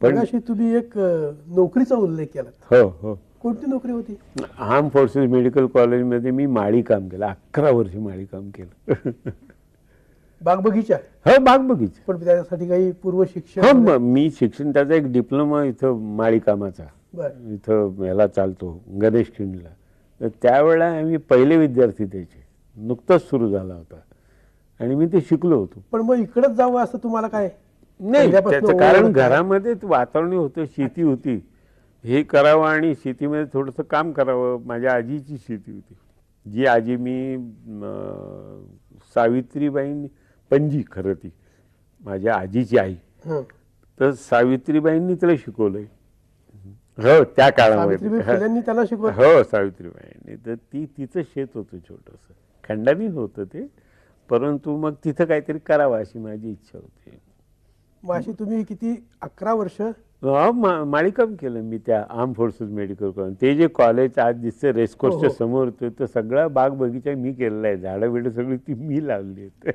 पण मगाशी तुम्ही एक नोकरीचा उल्लेख केला हो हो. कोणती नोकरी होती? आर्म फोर्सेस मेडिकल कॉलेजमध्ये मी माळी काम केलं अकरा वर्ष माळी काम केलं. बाग बगीचा हो बाग बगीचा पण त्यासाठी काही पूर्व हो शिक्षण म- मी शिक्षण त्याचा एक डिप्लोमा इथं माळी कामाचा. इथं ह्याला चालतो गणेश खिंडला. तर त्यावेळेला आम्ही पहिले विद्यार्थी त्याचे. नुकताच सुरू झाला होता. आणि मी ते शिकलो होतो. पण मग इकडच जावं असं तुम्हाला काय? नाही त्याचं कारण होती. घरामध्ये वातावरण होतं शेती होती. हे करावं आणि शेतीमध्ये थोडंसं काम करावं माझ्या आजीची शेती होती. जी आजी मी अं, सावित्रीबाई पणजी खरं ती माझ्या आजीची आई. तर सावित्रीबाईंनी तिला शिकवलंय. हो त्या काळामध्ये. त्याला शिकवलं हो सावित्रीबाईंनी. तर ती तिचं शेत होतं छोटंसं. खंडानी होतं ते परंतु मग तिथं काहीतरी करावं अशी माझी इच्छा होती. अशी तुम्ही किती अकरा वर्ष? हा, मा- माळीकाम केलं मी त्या आर्म फोर्सेस मेडिकल कॉलेज ते जे कॉलेज आज दिसतं रेसकोर्सच्या हो, हो. समोर होतं, तर सगळा बाग बगीचा मी केलेला आहे. झाडं बिडं सगळी ती मी लावली आहेत.